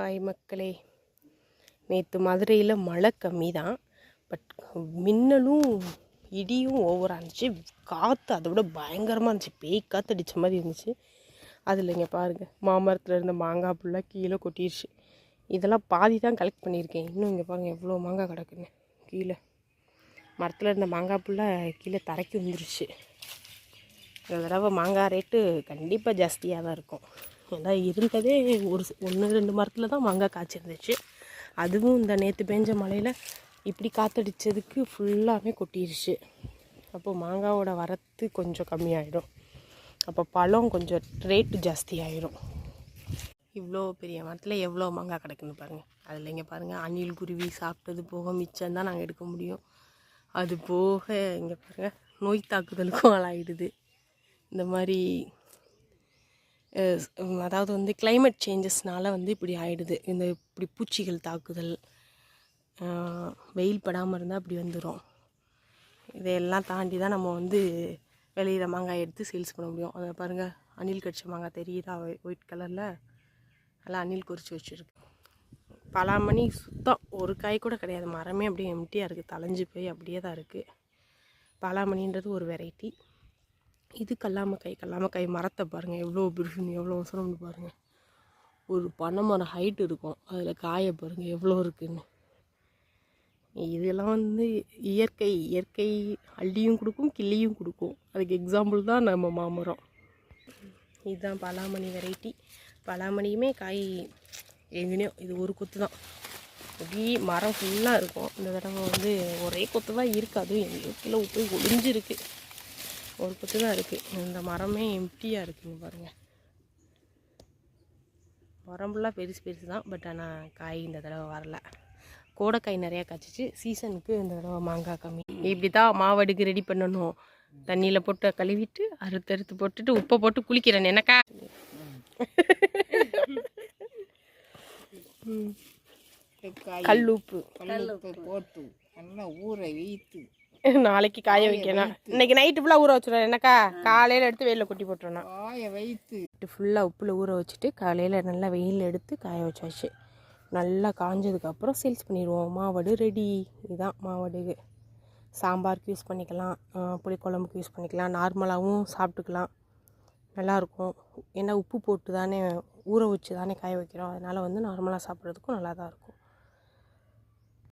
Hi மக்களே. நேற்று மதுரையில் மழை கம்மி தான் பட் மின்னலும் இடியும் ஓவராக இருந்துச்சு. காற்று அதை விட பயங்கரமாக இருந்துச்சு. பேய் காற்று அடித்த மாதிரி இருந்துச்சு. அதில் இங்கே பாருங்கள் மாமரத்தில் இருந்த மாங்காய் புல்லாக கீழே கொட்டிடுச்சு இதெல்லாம் பாதி தான் கலெக்ட் பண்ணியிருக்கேன். இன்னும் இங்கே பாருங்கள் எவ்வளோ மாங்காய் கிடக்குன்னு. கீழே. மரத்தில் இருந்த மாங்காய் புல்லாக கீழே தரைக்கு வந்துருச்சு இந்த தடவை மாங்காய் ரேட்டு கண்டிப்பாக ஜாஸ்தியாக தான் இருக்கும். ஏன்னா இருந்ததே ஒரு ஒன்று ரெண்டு மரத்தில் தான் மாங்காய் காய்ச்சிருந்துச்சு. அதுவும் இந்த நேற்று பெஞ்ச மழையில் இப்படி காற்றடிச்சதுக்கு ஃபுல்லாகவே கொட்டிருச்சு. அப்போ மாங்காவோட வரத்து கொஞ்சம் கம்மியாயிடும். அப்போ பழம் கொஞ்சம் ரேட்டு ஜாஸ்தி ஆயிரும். இவ்வளோ பெரிய மரத்தில் எவ்வளோ மாங்காய் கிடக்குன்னு பாருங்கள் அதில் இங்கே பாருங்கள் அணில் குருவி சாப்பிட்டது போக மிச்சம் தான் நாங்கள் எடுக்க முடியும். அது போக இங்கே பாருங்கள் நோய் தாக்குதலுக்கும் ஆளாயிடுது. இந்த மாதிரி அதாவது வந்து கிளைமேட் சேஞ்சஸ்னால் வந்து இப்படி ஆகிடுது இந்த இப்படி பூச்சிகள் தாக்குதல் வெயில் படாமல் இருந்தால் அப்படி வந்துடும் இதையெல்லாம் தாண்டி தான் நம்ம வந்து விளையிற மாங்காய் எடுத்து சேல்ஸ் பண்ண முடியும். அதை பாருங்கள் அணில் கடிச்ச மாங்காய் தெரியுதா? ஒயிட் கலரில் நல்லா அணில் குறித்து வச்சுருக்கு. பலாமணி சுத்தம். ஒரு காய் கூட கிடையாது. மரமே அப்படியே எம்டியாக இருக்குது தலைஞ்சு போய் அப்படியே தான் இருக்குது பலாமணின்றது ஒரு வெரைட்டி இது கல்லாமக்காய் கல்லாமக்காய் மரத்தை பாருங்கள் எவ்வளோ பெருசுன்னு எவ்வளோ அவசரம்னு பாருங்கள் ஒரு பனை மரம் ஹைட் இருக்கும். அதில் காயை பாருங்கள் எவ்வளோ இருக்குன்னு. இதெல்லாம் வந்து இயற்கை இயற்கை அள்ளியும் கொடுக்கும் கிள்ளியும் கொடுக்கும். அதுக்கு எக்ஸாம்பிள் தான் நம்ம மாமரம். இதுதான் பலாமணி வெரைட்டி பலாமணியுமே காய் எங்கேனையும் இது ஒரு கொத்து தான். அப்படி மரம் ஃபுல்லாக இருக்கும். இந்த தடவை வந்து ஒரே கொத்து தான் இருக்குது அதுவும் கீழே போய் ஒளிஞ்சிருக்கு. ஒரு கொத்து தான் இருக்குது இந்த மரமே எம்டியாக இருக்குங்க பாருங்கள் மரம் ஃபுல்லாக பெருசு பெருசு தான் பட் ஆனால் காய் இந்த தடவை வரல. கோடைக்காய் நிறையா காய்ச்சிச்சு. சீசனுக்கு இந்த தடவை மாங்காய் கம்மி. இப்படி தான் மாவடுக்கு ரெடி பண்ணணும். தண்ணியில் போட்டு கழுவிட்டு அறுத்து அறுத்து போட்டுட்டு உப்பை போட்டு குளிக்கிறேன் எனக்கா. கல் உப்பு. கல்லுப்பு போட்டு நல்லா ஊற வைத்து. நாளைக்கு காய வைக்கணும். இன்னைக்கு நைட்டு ஃபுல்லாக ஊற வச்சுருவேன் என்னக்கா? காலையில் எடுத்து வெயிலில் கொட்டி போட்டுருணும் காய வைத்து. ஃபுல்லாக உப்பில் ஊற வச்சுட்டு காலையில் நல்லா வெயில் எடுத்து காய வச்சாச்சு. நல்லா காஞ்சதுக்கப்புறம் சேல்ஸ் பண்ணிடுவோம். மாவடு ரெடி இதுதான் மாவடு. சாம்பாருக்கு யூஸ் பண்ணிக்கலாம். புளிக்குழம்புக்கு யூஸ் பண்ணிக்கலாம். நார்மலாகவும் சாப்பிட்டுக்கலாம். நல்லாயிருக்கும் ஏன்னா உப்பு போட்டு தானே ஊற வச்சு தானே காய வைக்கிறோம். அதனால் வந்து நார்மலாக சாப்பிட்றதுக்கும் நல்லா தான் இருக்கும்.